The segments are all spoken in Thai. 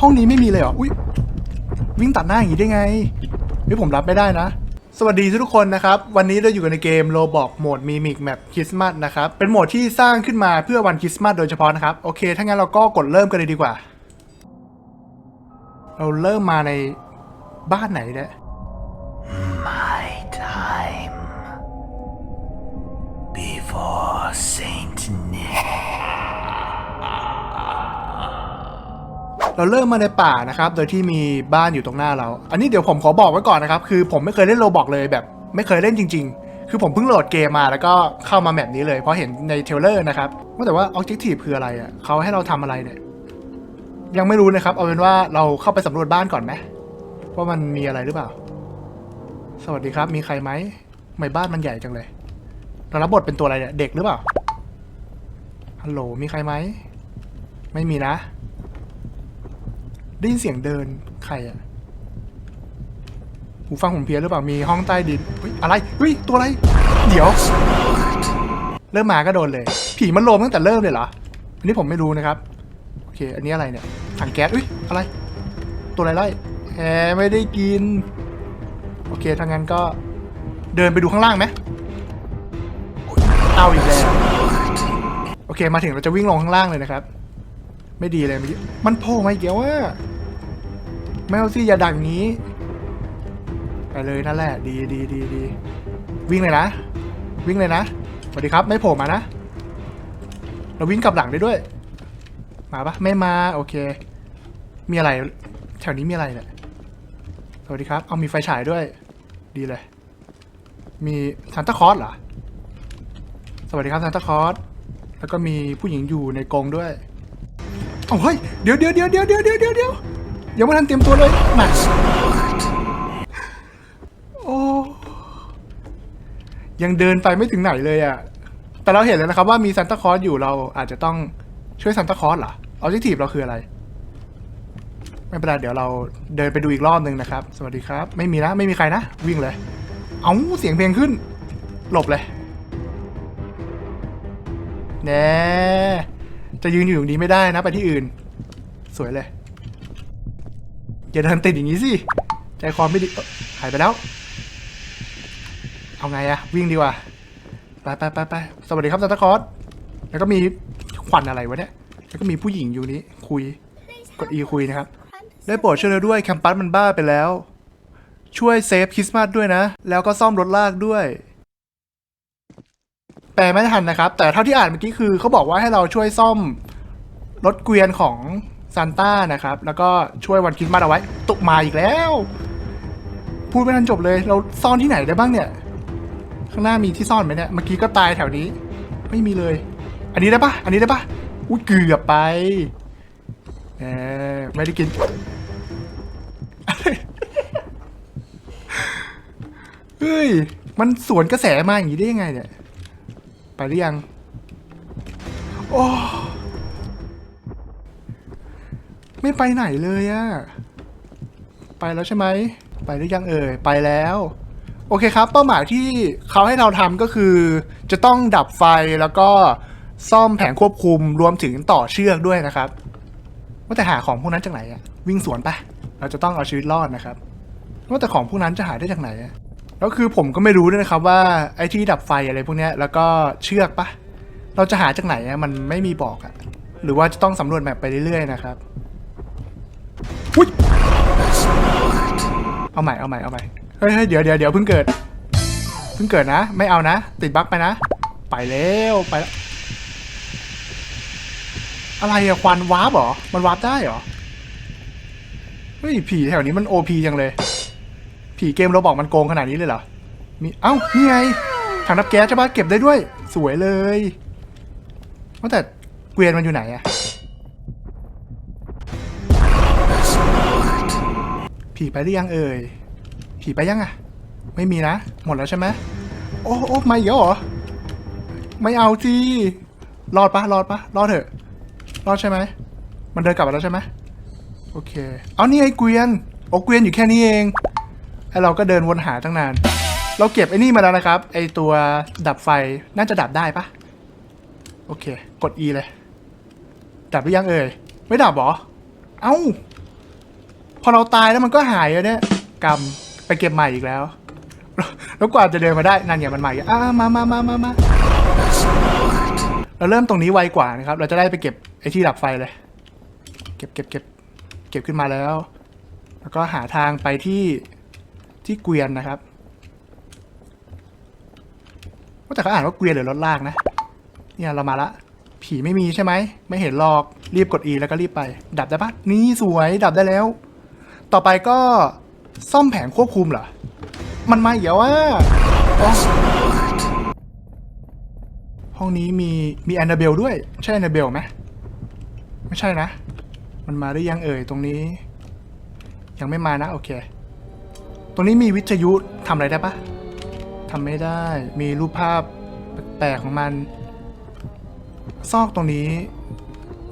ห้องนี้ไม่มีเลยเหรอ อุ้ยวิ่งตัดหน้าอย่างนี้ได้ไงเฮ้ยผมรับไม่ได้นะ สวัสดีทุกคนนะครับ วันนี้เราอยู่กันในเกมโลบอกโหมดมีมิกแมปคริสต์มาสนะครับ เป็นโหมดที่สร้างขึ้นมาเพื่อวันคริสต์มาสโดยเฉพาะนะครับ โอเค ถ้างั้นเราก็กดเริ่มกันเลยดีกว่า เราเริ่มมาในบ้านไหนเนี่ย My time before Saint เราเริ่มมาในป่านะครับโดยที่มีบ้านอยู่ตรงหน้าเรา อันนี้เดี๋ยวผมขอบอกไว้ก่อนนะครับคือผมไม่เคยเล่นโรบอกเลยแบบ ไม่เคยเล่นจริง ๆ คือผมเพิ่งโหลดเกมมาแล้วก็เข้ามาแมปนี้เลยเพราะเห็นในเทลเลอร์นะครับว่าแต่ว่า Objective คืออะไรอะเขาให้เราทำอะไรเนี่ยยังไม่รู้นะครับ เอาเป็นว่าเราเข้าไปสำรวจบ้านก่อนไหมว่ามันมีอะไรหรือเปล่า สวัสดีครับ มีใครไหมไมบ้านมันใหญ่จังเลยเรารับบทเป็นตัวอะไรเนี่ยเด็กหรือเปล่าฮัลโหลมีใครไหมไม่มีนะ ได้ยินเสียงเดินใครอะหูฟังผมเพี้ยนหรือเปล่ามีห้องใต้ดินเฮ้ยอะไรเฮ้ยตัวอะไร เดี๋ยว เริ่มมาก็โดนเลย ผีมันโลมตั้งแต่เริ่มเลยเหรออันนี้ผมไม่รู้นะครับโอเค อันนี้อะไรเนี่ยถังแก๊สอุ้ยอะไร ตัวอะไรไล่แหมไม่ได้กิน โอเคถ้างั้นก็เดินไปดูข้างล่างไหมเอาอีกแล้วโอเคมาถึงเราจะวิ่งลงข้างล่างเลยนะครับ ไม่ดีเลยเมื่อกี้มันโผล่มาอีกแล้วว่า แมวซี่อย่าดังนี้ ไปเลยนั่นแหละ ดีดีดีดีวิ่งเลยนะ วิ่งเลยนะสวัสดีครับ ไม่โผล่มานะ เราวิ่งกลับหลังได้ด้วย มาปะไม่มาโอเค มีอะไร แถวนี้มีอะไรเนี่ยสวัสดีครับ เอามีไฟฉายด้วย ดีเลย มีซานตาคอสเหรอ สวัสดีครับซานตาคอสแล้วก็มีผู้หญิงอยู่ในกรงด้วย เอาเฮ้ย เดี๋ยวเดี๋ยวเดี๋ยวเดี๋ยวเดี๋ยวเดี๋ยวเดี๋ยว ยังไม่ทันเตรียมตัวเลยมาโอ้ยังเดินไปไม่ถึงไหนเลยอะ่ะแต่เราเห็นแล้วนะครับว่ามีซานตาคลอสอยู่เราอาจจะต้องช่วยซานตาคลอสเหรอออบเจกตีฟเราคืออะไร ไม่เป็นไรเดี๋ยวเราเดินไปดูอีกรอบหนึ่งนะครับ สวัสดีครับ ไม่มีนะไม่มีใครนะ วิ่งเลย เอาเสียงเพลงขึ้น หลบเลยแน่จะยืนอยู่ตรงนี้ไม่ได้นะ ไปที่อื่น สวยเลย อย่าเดินติดอย่างนี้สิใจคอไม่ดีหายไปแล้ว เอาไงอะวิ่งดีกว่าไปไปไปไปสวัสดีครับซานตาคลอสแล้วก็มีควันอะไรวะเนี่ยแล้วก็มีผู้หญิงอยู่นี้คุยกด E คุยนะครับ ได้โปรดช่วยเราด้วยแคมปัสมันบ้าไปแล้ว ช่วยเซฟคริสต์มาสด้วยนะ แล้วก็ซ่อมรถลากด้วย แปลไม่ทันนะครับ แต่เท่าที่อ่านเมื่อกี้คือเขาบอกว่าให้เราช่วยซ่อมรถเกวียนของ ซานต้านะครับ แล้วก็ช่วยวันคริสต์มาสเอาไว้ตุกมาอีกแล้ว พูดไม่ทันจบเลย เราซ่อนที่ไหนได้บ้างเนี่ย ข้างหน้ามีที่ซ่อนไหมเนี่ย เมื่อกี้ก็ตายแถวนี้ ไม่มีเลย อันนี้ได้ปะอันนี้ได้ปะอุ้ยเกือบไปแหมไม่ได้กินเฮ้ย มันสวนกระแสมาอย่างนี้ได้ยังไงเนี่ย ไปหรือยัง โอ้ ไม่ไปไหนเลยอะไปแล้วใช่ไหม ไปหรือยังเอ่ย ไปแล้ว โอเคครับ เป้าหมายที่เขาให้เราทำก็คือ จะต้องดับไฟแล้วก็ซ่อมแผงควบคุมรวมถึงต่อเชือกด้วยนะครับ ว่าแต่หาของพวกนั้นจากไหนอะวิ่งสวนปะเราจะต้องเอาชีวิตรอดนะครับ ว่าแต่ของพวกนั้นจะหาได้จากไหนอะแล้วคือผมก็ไม่รู้ด้วยนะครับว่าไอ้ที่ดับไฟอะไรพวกนี้แล้วก็เชือกปะเราจะหาจากไหนอะมันไม่มีบอกอะหรือว่าจะต้องสำรวจแมปไปเรื่อยๆนะครับ อุ๊ยเอาใหม่เอาใหม่เอาใหม่เฮ้ยเดี๋ยวเดี๋ยวเดี๋ยวเพิ่งเกิด เพิ่งเกิดนะ ไม่เอานะ ติดบั๊กไปนะ ไปแล้วไปแล้วอะไรอะควันวาร์ปเหรอ มันวาร์ปได้เหรอ เฮ้ย ผีแถวนี้มันโอพีจังเลย ผีเกมเราบอกมันโกงขนาดนี้เลยเหรอ มีเอ้านี่ไงถังนับแก๊สใช่ปะเก็บได้ด้วย สวยเลยว่าแต่เกวียนมันอยู่ไหนอะ ผีไปหรือยังเอ่ย ผีไปยังอะไม่มีนะ หมดแล้วใช่ไหมโอ้โอ้มาอีกแล้วเหรอ ไม่เอาจีรอดปะรอดปะรอดเถอะ รอดใช่ไหม มันเดินกลับมาแล้วใช่ไหมโอเค เอานี่ไอ้เกวียน โอ้เกวียนอยู่แค่นี้เองไอเราก็เดินวนหาตั้งนาน เราเก็บไอ้นี่มาแล้วนะครับ ไอตัวดับไฟน่าจะดับได้ปะโอเค กด E เลย ดับหรือยังเอ่ย ไม่ดับหรอ เอ้า พอเราตายแล้วมันก็หายเลยเนี่ยกรรมไปเก็บใหม่อีกแล้ว แล้วกว่าจะเดินมาได้นั่นเนี่ยมันใหม่อะมามามามามาเราเริ่มตรงนี้ไวกว่านะครับ เราจะได้ไปเก็บไอ้ที่ดับไฟเลย เก็บเก็บเก็บเก็บขึ้นมาแล้ว แล้วก็หาทางไปที่ที่เกวียนนะครับว่าแต่เขาอ่านว่าเกวียนหรือรถลากนะ เนี่ยเรามาละ ผีไม่มีใช่ไหม ไม่เห็นหรอก รีบกด E แล้วก็รีบไป ดับได้ปะนี่สวย ดับได้แล้ว ต่อไปก็ซ่อมแผงควบคุมเหรอ มันมาอีกแล้วว่าห้องนี้มีมีแอนนาเบลด้วย ใช่แอนนาเบลไหมไม่ใช่นะ มันมาหรือยังเอ่ยตรงนี้ ยังไม่มานะ โอเค ตรงนี้มีวิทยุทำอะไรได้ปะทำไม่ได้ มีรูปภาพแปลกๆของมัน ซอกตรงนี้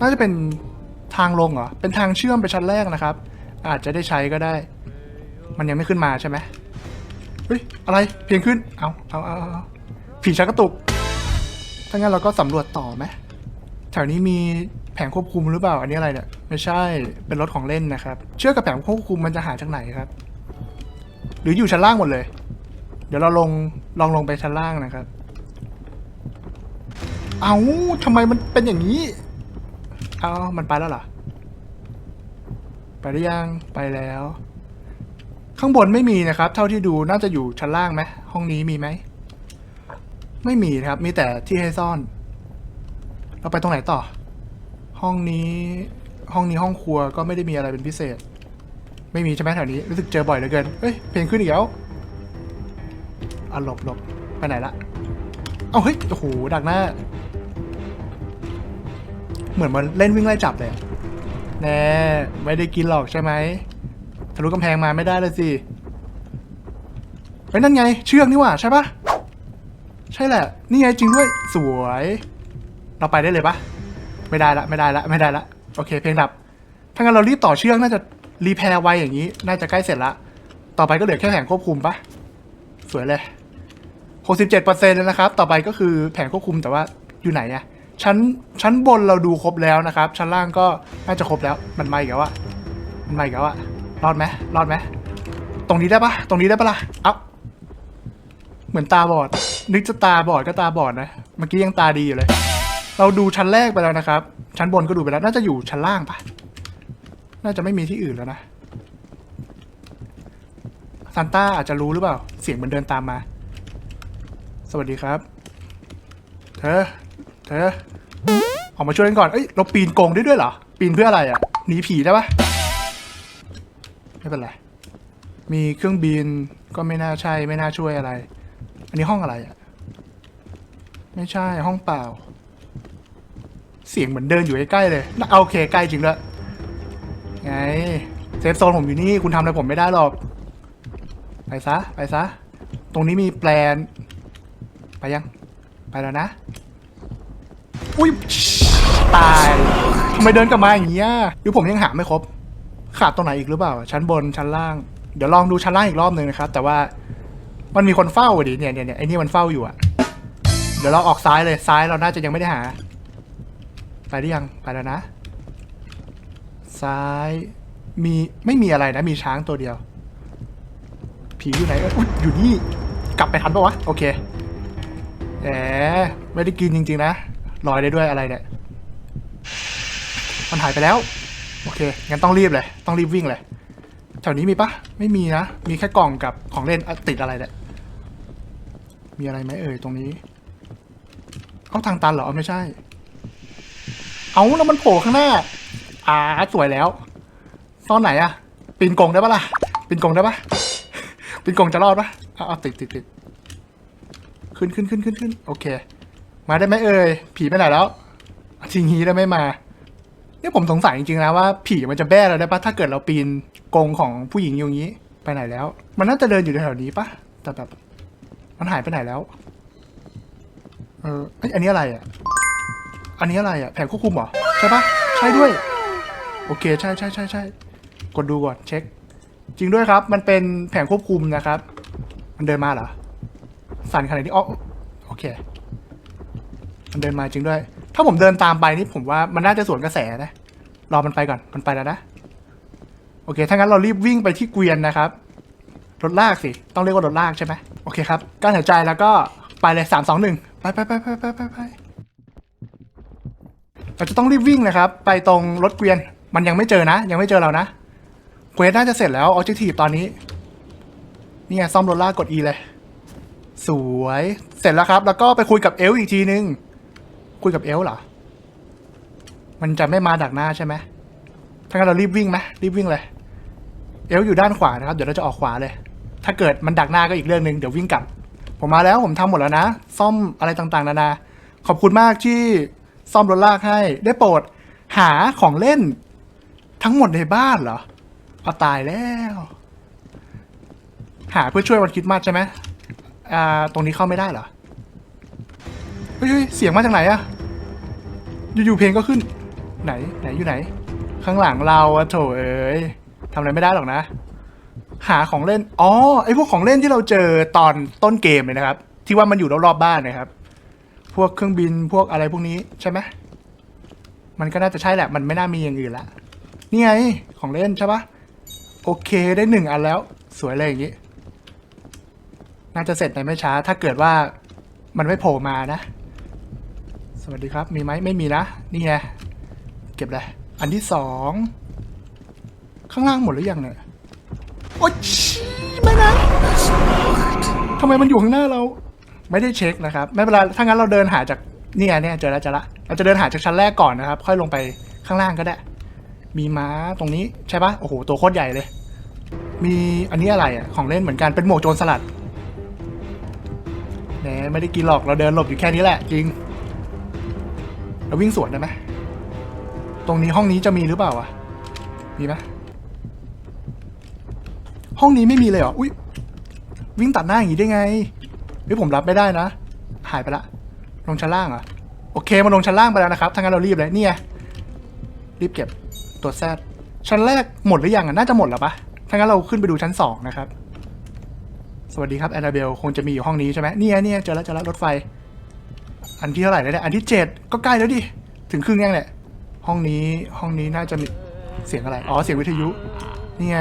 น่าจะเป็นทางลงเหรอ เป็นทางเชื่อมไปชั้นแรกนะครับ อาจจะได้ใช้ก็ได้ มันยังไม่ขึ้นมาใช่ไหมเฮ้ย อะไร เพียงขึ้น เอาเอาเอาเอาผีชักกระตุก ถ้างั้นเราก็สำรวจต่อไหมแถวนี้มีแผงควบคุมหรือเปล่า อันนี้อะไรเนี่ย ไม่ใช่ เป็นรถของเล่นนะครับ เชือกกับแผงควบคุมมันจะหาจากไหนครับ หรืออยู่ชั้นล่างหมดเลย เดี๋ยวเราลง ลองลงไปชั้นล่างนะครับ เอาทำไมมันเป็นอย่างนี้ เอามันไปแล้วเหรอ ไปหรือยังไปแล้ว ข้างบนไม่มีนะครับ เท่าที่ดูน่าจะอยู่ชั้นล่างไหมห้องนี้มีไหมไม่มีนะครับ มีแต่ที่ให้ซ่อน เราไปตรงไหนต่อ ห้องนี้ ห้องนี้ห้องครัวก็ไม่ได้มีอะไรเป็นพิเศษ ไม่มีใช่ไหมแถวนี้รู้สึกเจอบ่อยเหลือเกินเฮ้ยเพลงขึ้นอีกแล้วอะหลบหลบไปไหนละเอาเฮ้ยโอ้โหดักหน้า เหมือนมันเล่นวิ่งไล่จับเลย แน่ไม่ได้กินหรอกใช่ไหมทะลุกำแพงมาไม่ได้เลยสิเฮ้ยนั่นไง เชือกนี่หว่าใช่ปะใช่แหละ นี่ไงจริงด้วยสวย เราไปได้เลยปะไม่ได้ละไม่ได้ละไม่ได้ละโอเค เพลงดับถ้างั้นเรารีบต่อเชือกน่าจะรีแพร์ไวอย่างนี้ น่าจะใกล้เสร็จละต่อไปก็เหลือแค่แผงควบคุมปะสวยเลย67%แล้วนะครับ ต่อไปก็คือแผงควบคุมแต่ว่าอยู่ไหนอะ ชั้นชั้นบนเราดูครบแล้วนะครับ ชั้นล่างก็น่าจะครบแล้ว มันมาอีกแล้วอะมันมาอีกแล้วอะรอดไหมรอดไหมตรงนี้ได้ปะตรงนี้ได้ปะล่ะเอ้าเหมือนตาบอด นึกจะตาบอดก็ตาบอดนะเมื่อกี้ยังตาดีอยู่เลย เราดูชั้นแรกไปแล้วนะครับ ชั้นบนก็ดูไปแล้ว น่าจะอยู่ชั้นล่างปะน่าจะไม่มีที่อื่นแล้วนะซานต้าอาจจะรู้หรือเปล่า เสียงมันเดินตามมา สวัสดีครับ เธอ เธอออกมาช่วยกันก่อน เอ้ย เราปีนโกงได้ด้วยเหรอ ปีนเพื่ออะไรอะ่ะ หนีผีได้ปะไม่เป็นไร มีเครื่องบินก็ไม่น่าใช่ ไม่น่าช่วยอะไร อันนี้ห้องอะไรอะ่ะ ไม่ใช่ห้องเปล่า เสียงเหมือนเดินอยู่ใกล้ๆเลยเอาโอเคใกล้จริงด้วยไง เซฟโซนผมอยู่นี่ คุณทำอะไรผมไม่ได้หรอก ไปซะ ไปซะ ตรงนี้มีแปลน ไปยัง ไปแล้วนะ อุ้ยตายทำไมเดินกลับมาอย่างเงี้ยหรือผมยังหาไม่ครบ ขาดตรงไหนอีกหรือเปล่า ชั้นบนชั้นล่าง เดี๋ยวลองดูชั้นล่างอีกรอบหนึ่งนะครับ แต่ว่ามันมีคนเฝ้าอะดิเนี่ยเนี่ยเนี่ยไอ้นี่มันเฝ้าอยู่อะเดี๋ยวเราออกซ้ายเลยซ้ายเราน่าจะยังไม่ได้หา ไปหรือยังไปแล้วนะ ซ้ายมีไม่มีอะไรนะ มีช้างตัวเดียว ผีอยู่ไหนเอยอยอยู่นี่ กลับไปทันปะวะ โอเคแหมไม่ได้กินจริง ๆ นะ ลอยได้ด้วยอะไรเนี่ย มันหายไปแล้ว โอเค งั้นต้องรีบเลย ต้องรีบวิ่งเลย แถวนี้มีปะไม่มีนะ มีแค่กล่องกับของเล่นอะติดอะไรเนี่ยมีอะไรไหมเอ่ยตรงนี้ เอาทางตันเหรอ ไม่ใช่ เอาแล้วมันโผล่ข้างหน้า อ่า สวยแล้วซ่อนไหนอะปีนกงได้ปะล่ะ ปีนกงได้ปะปีนกงจะรอดปะเอาเอาติดติดติดขึ้นขึ้นขึ้นขึ้นขึ้นโอเค มาได้ไหมเอ่ยผีไปไหนแล้วทีงี้ได้ไม่มาเนี่ยผมสงสัยจริงๆนะว่าผีมันจะแบ้เราได้ปะถ้าเกิดเราปีนกรงของผู้หญิงอย่างนี้ไปไหนแล้ว มันน่าจะเดินอยู่แถวๆนี้ปะแต่แบบมันหายไปไหนแล้ว เออเอ้ยอันนี้อะไรอะ อันนี้อะไรอะ แผงควบคุมเหรอ ใช่ปะใช่ด้วย โอเค ใช่ใช่ใช่ใช่กดดูก่อนเช็ค จริงด้วยครับ มันเป็นแผงควบคุมนะครับ มันเดินมาเหรอ สั่นขนาดนี้อ๋อโอเค มันเดินมาจริงด้วย ถ้าผมเดินตามไปนี่ผมว่ามันน่าจะสวนกระแสนะ รอมันไปก่อน มันไปแล้วนะ โอเค ถ้างั้นเรารีบวิ่งไปที่เกวียนนะครับ รถลากสิ ต้องเรียกว่ารถลากใช่ไหมโอเคครับ กั้นหายใจแล้วก็ไปเลยสามสองหนึ่งไปไปไปไปไปไปไปเราจะต้องรีบวิ่งนะครับ ไปตรงรถเกวียน มันยังไม่เจอนะ ยังไม่เจอเรานะเควสน่าจะเสร็จแล้วออ j จ c ทีฟตอนนี้ นี่ไงซ่อมรถลากกด E เลย สวย เสร็จแล้วครับ แล้วก็ไปคุยกับเอลอีกทีนึง คุยกับเอลเหรอ มันจะไม่มาดักหน้าใช่ไหมถ้างั้นเรารีบวิ่งไหมรีบวิ่งเลย เอลอยู่ด้านขวานะครับ เดี๋ยวเราจะออกขวาเลย ถ้าเกิดมันดักหน้าก็อีกเรื่องหนึ่งเดี๋ยววิ่งกลับ ผมมาแล้วผมทำหมดแล้วนะ ซ่อมอะไรต่างๆ นานา ขอบคุณมากที่ซ่อมรถลากให้ ได้โปรดหาของเล่น ทั้งหมดในบ้านเหรอเอาตายแล้ว หาเพื่อช่วยวันคิดมาสใช่ไหมอ่า ตรงนี้เข้าไม่ได้เหรอ เฮ้ยเสียงมาจากไหนอะอยู่ๆเพลงก็ขึ้น ไหนไหนอยู่ไหน ข้างหลังเราอะโถเอ้ยทำอะไรไม่ได้หรอกนะ หาของเล่นอ๋อไอพวกของเล่นที่เราเจอตอนต้นเกมเลยนะครับ ที่ว่ามันอยู่รอบๆบ้านนะครับ พวกเครื่องบินพวกอะไรพวกนี้ใช่ไหมมันก็น่าจะใช่แหละ มันไม่น่ามีอย่างอื่นละนี่ไงของเล่นใช่ปะโอเคได้หนึ่งอันแล้ว สวยเลยอย่างนี้ น่าจะเสร็จในไม่ช้า ถ้าเกิดว่ามันไม่โผล่มานะ สวัสดีครับ มีไหมไม่มีนะ นี่ไง เก็บเลย อันที่สอง ข้างล่างหมดหรือยังเนี่ย โอ๊ยชี้ไม่นะทำไมมันอยู่ข้างหน้าเรา ไม่ได้เช็คนะครับ ไม่เป็นไร ถ้างั้นเราเดินหาจากนี่ยเนี่ยเจอแล้วเจอละ เราจะเดินหาจากชั้นแรกก่อนนะครับ ค่อยลงไปข้างล่างก็ได้ มีม้าตรงนี้ใช่ปะโอ้โห ตัวโคตรใหญ่เลย มีอันนี้อะไรอะ ของเล่นเหมือนกัน เป็นหมวกโจรสลัดแหมไม่ได้กินหรอก เราเดินหลบอยู่แค่นี้แหละ จริง เราวิ่งสวนได้ไหมตรงนี้ห้องนี้จะมีหรือเปล่าอะมีไหมห้องนี้ไม่มีเลยเหรออุ้ยวิ่งตัดหน้าอย่างนี้ได้ไงเฮ้ยผมรับไม่ได้นะ หายไปละ ลงชั้นล่างเหรอโอเคมาลงชั้นล่างไปแล้วนะครับถ้างั้นเรารีบเลยเนี่ไงรีบเก็บตัวแซดชั้นแรกหมดหรือยังอะน่าจะหมดแล้วปะถ้างั้นเราขึ้นไปดูชั้นสองนะครับ สวัสดีครับแอนนาเบลคงจะมีอยู่ห้องนี้ใช่ไหมเนี่ยเนี่ยเจอแล้วเจอแล้วรถไฟ อันที่เท่าไหร่แล้วเนี่ยอันที่เจ็ดก็ใกล้แล้วดิ ถึงครึ่งยังเนี่ยห้องนี้ห้องนี้น่าจะมีเสียงอะไร อ๋อ เสียงวิทยุ นี่ไง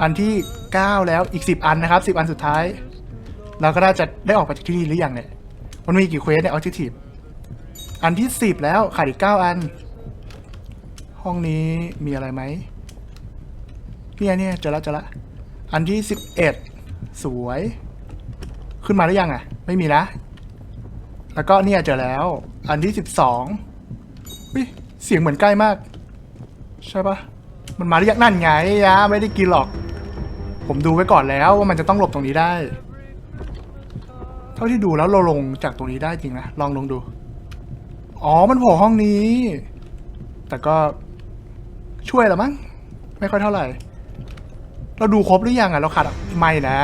อันที่9แล้วอีก10อันนะครับ10อันสุดท้าย เราก็น่าจะได้ออกไปจากที่นี่หรือยังเนี่ย มันมีกี่เควสเนี่ยออจิทีฟอันที่10แล้วขาดอีก9อัน ห้องนี้มีอะไรไหมเนี่ยเนี่ยเจอล้วเจอล้วอันที่11สวย ขึ้นมาหรือยังอะ ไม่มีนะ แล้วก็เนี่ยเจอแล้ว อันที่12เฮ้ยเสียงเหมือนใกล้มาก ใช่ปะมันมาหรือยังนั่นไงยะไม่ได้กินหรอก ผมดูไว้ก่อนแล้วว่ามันจะต้องหลบตรงนี้ได้ เท่าที่ดูแล้วเราลงจากตรงนี้ได้จริงนะ ลองลงดู อ๋อมันโผล่ห้องนี้ แต่ก็ช่วยละมั้ง ไม่ค่อยเท่าไหร่ เราดูครบหรือยังอะ เราขาดไม่นะ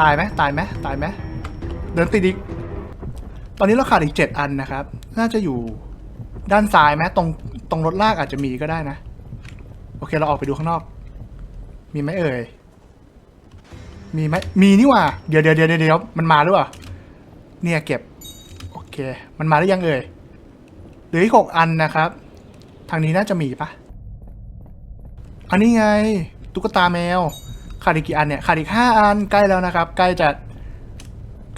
ตายไหมตายไหมตายไหมเดินติดอีก ตอนนี้เราขาดอีกเจ็ดอันนะครับ น่าจะอยู่ด้านซ้ายไหมตรงตรงรถลากอาจจะมีก็ได้นะ โอเคเราออกไปดูข้างนอก มีไหมเอ่ย มีไหมมีนี่ว่า เดี๋ยวเดี๋ยวเดี๋ยวเดี๋ยวมันมาหรือเปล่า เนี่ยเก็บ โอเค มันมาหรือยังเอ่ยเหลืออีกหกอันนะครับ ทางนี้น่าจะมีปะอันนี้ไง ตุ๊กตาแมว ขาดอีกกี่อันเนี่ย ขาดอีกห้าอันใกล้แล้วนะครับ ใกล้จะ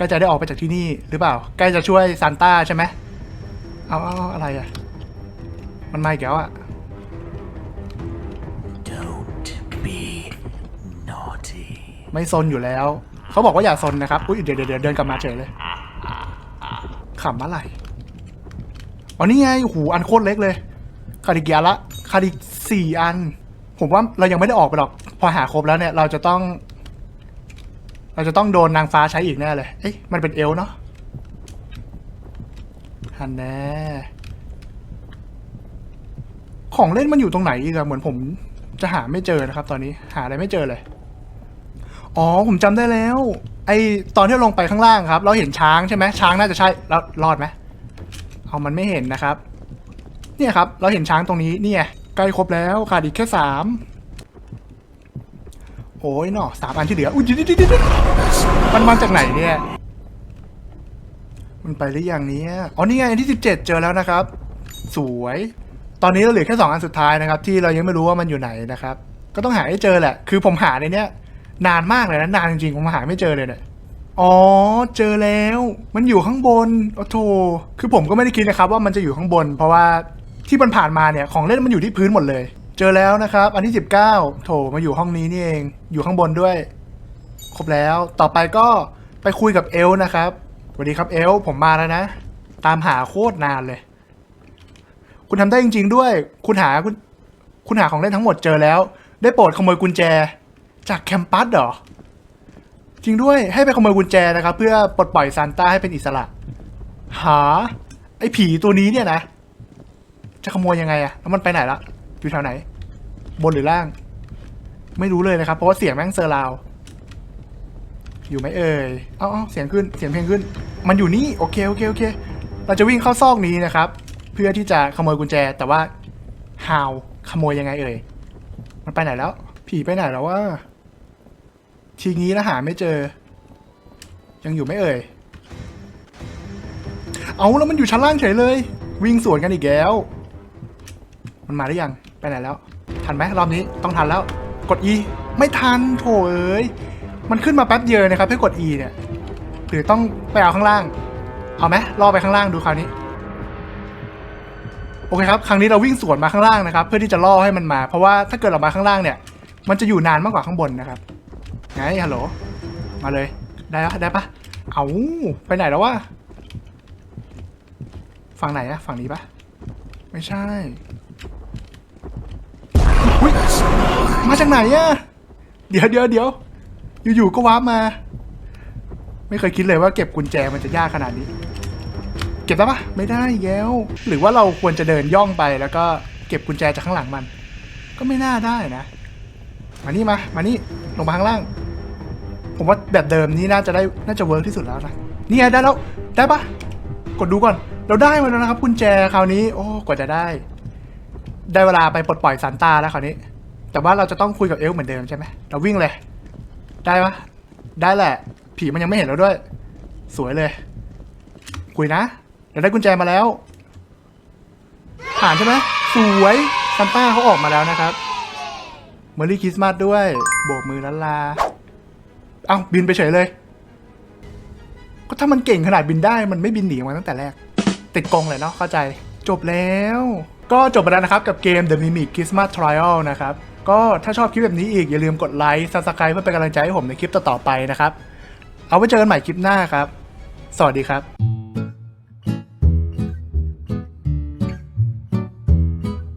กล้จะได้ออกไปจากที่นี่หรือเปล่า ใกล้จะช่วยซานต้าใช่ไหมเอาเอาเอาอะไรอะมันมาอีกแล้วอะ Don't be naughty. ไม่ซนอยู่แล้ว เขาบอกว่าอย่าซนนะครับ อุ้ยเดี๋ยวเดี๋ยวเดี๋ยวเดินกลับมาเฉยเลยขำอะไรอ๋อนี่ไงโอ้โหอันโคตรเล็กเลยคาดิกกี่อันละคาดิกสี่อัน ผมว่าเรายังไม่ได้ออกไปหรอก พอหาครบแล้วเนี่ย เราจะต้อง เราจะต้องโดนนางฟ้าใช้อีกแน่เลย เอ๊ะมันเป็นเอลเนาะฮันแน่ของเล่นมันอยู่ตรงไหนอีกอะเหมือนผมจะหาไม่เจอนะครับ ตอนนี้หาอะไรไม่เจอเลย อ๋อผมจำได้แล้ว ไอตอนที่ลงไปข้างล่างครับ เราเห็นช้างใช่ไหมช้างน่าจะใช่แล้วรอดไหมเอามันไม่เห็นนะครับ เนี่ยครับ เราเห็นช้างตรงนี้เนี่ยใกล้ครบแล้วขาดอีกแค่สาม โอ้ยเนาะสามอันที่เหลืออุ้ยดี๋ยวเดี๋ยวเดี๋ยวเดี๋ยวมันมาจากไหนเนี่ย มันไปหรือยังเนี่ยอ๋อนี่ไงอันที่สิบเจ็ดเจอแล้วนะครับ สวย ตอนนี้เราเหลือแค่สองอันสุดท้ายนะครับ ที่เรายังไม่รู้ว่ามันอยู่ไหนนะครับ ก็ต้องหาให้เจอแหละ คือผมหาในเนี้ยนานมากเลยนะนานจริงๆผมหาไม่เจอเลยเนี่ยอ๋อ เจอแล้ว มันอยู่ข้างบนโอ้โถคือผมก็ไม่ได้คิดนะครับว่ามันจะอยู่ข้างบน เพราะว่าที่มันผ่านมาเนี่ยของเล่นมันอยู่ที่พื้นหมดเลย เจอแล้วนะครับ อันที่19โถมาอยู่ห้องนี้นี่เอง อยู่ข้างบนด้วย ครบแล้ว ต่อไปก็ไปคุยกับเอลนะครับสวัสดีครับเอลผมมาแล้วนะ ตามหาโคตรนานเลย คุณทำได้จริง ๆ ด้วย คุณหาคุณ คุณหาของเล่นทั้งหมดเจอแล้ว ได้โปรดขโมยกุญแจ จากแคมปัสเหรอ จริงด้วยให้ไปขโมยกุญแจนะครับ เพื่อปลดปล่อยซานต้าให้เป็นอิสระ หา ไอ้ผีตัวนี้เนี่ยนะ จะขโมยยังไงอะแล้วมันไปไหนละ อยู่แถวไหน บนหรือล่าง ไม่รู้เลยนะครับ เพราะว่าเสียงแม่งเซอร์ราว อยู่ไหมเอ่ยเอ้าเอ้าเสียงขึ้น เสียงเพลงขึ้น มันอยู่นี่ โอเค โอเค โอเค เราจะวิ่งเข้าซอกนี้นะครับ เพื่อที่จะขโมยกุญแจ แต่ว่า how ขโมยยังไงเอ่ย มันไปไหนแล้ว ผีไปไหนแล้วว่า ทีงี้แล้วหาไม่เจอ ยังอยู่ไหมเอ่ย เอาแล้วมันอยู่ชั้นล่างเฉยเลย วิ่งสวนกันอีกแล้ว มันมาหรือยัง ไปไหนแล้ว ทันไหมรอบนี้ต้องทันแล้ว กด E ไม่ทันโถเอ้ยมันขึ้นมาแป๊บเดียวนะครับให้กด E เนี่ยหรือต้องไปเอาข้างล่าง เอาไหมรอไปข้างล่างดูคราวนี้โอเคครับครั้งนี้เราวิ่งสวนมาข้างล่างนะครับ เพื่อที่จะล่อให้มันมา เพราะว่าถ้าเกิดเรามาข้างล่างเนี่ย มันจะอยู่นานมากกว่าข้างบนนะครับไงฮัลโหลมาเลยได้ปะได้ปะเอาไปไหนแล้ววะฝั่งไหนอะฝั่งนี้ปะไม่ใช่ มาจากไหนอะเดี๋ยวเดี๋ยวเดี๋ยวอยู่ๆก็วาร์ปมา ไม่เคยคิดเลยว่าเก็บกุญแจมันจะยากขนาดนี้ เก็บได้ปะไม่ได้แย้ว หรือว่าเราควรจะเดินย่องไปแล้วก็เก็บกุญแจจากข้างหลังมัน ก็ไม่น่าได้นะ มานี่มา มานี่ลงมาข้างล่าง ผมว่าแบบเดิมนี้น่าจะได้น่าจะเวิร์กที่สุดแล้วนะนี่ไงได้แล้วได้ปะกดดูก่อน เราได้มาแล้วนะครับกุญแจคราวนี้ โอ้กว่าจะได้ ได้เวลาไปปลดปล่อยซานต้าแล้วคราวนี้ แต่ว่าเราจะต้องคุยกับเอลเหมือนเดิมใช่ไหมเราวิ่งเลย ได้ปะได้แหละ ผีมันยังไม่เห็นเราด้วย สวยเลย คุยนะเดี๋ยวได้กุญแจมาแล้ว ผ่านใช่ไหมสวยซานต้าเขาออกมาแล้วนะครับเมอรี่คริสต์มาสด้วยโบกมือละลา เอ้าบินไปเฉยเลย ก็ถ้ามันเก่งขนาดบินได้มันไม่บินหนีออกมาตั้งแต่แรก ติดกรงเลยเนาะเข้าใจ จบแล้ว ก็จบไปแล้วนะครับกับเกม The Mimic Christmas Trial นะครับ ก็ถ้าชอบคลิปแบบนี้อีก อย่าลืมกดไลค์ Subscribe เพื่อเป็นกำลังใจให้ผมในคลิปต่อๆไปนะครับ เอาไว้เจอกันใหม่คลิปหน้าครับ สวัสดีครับ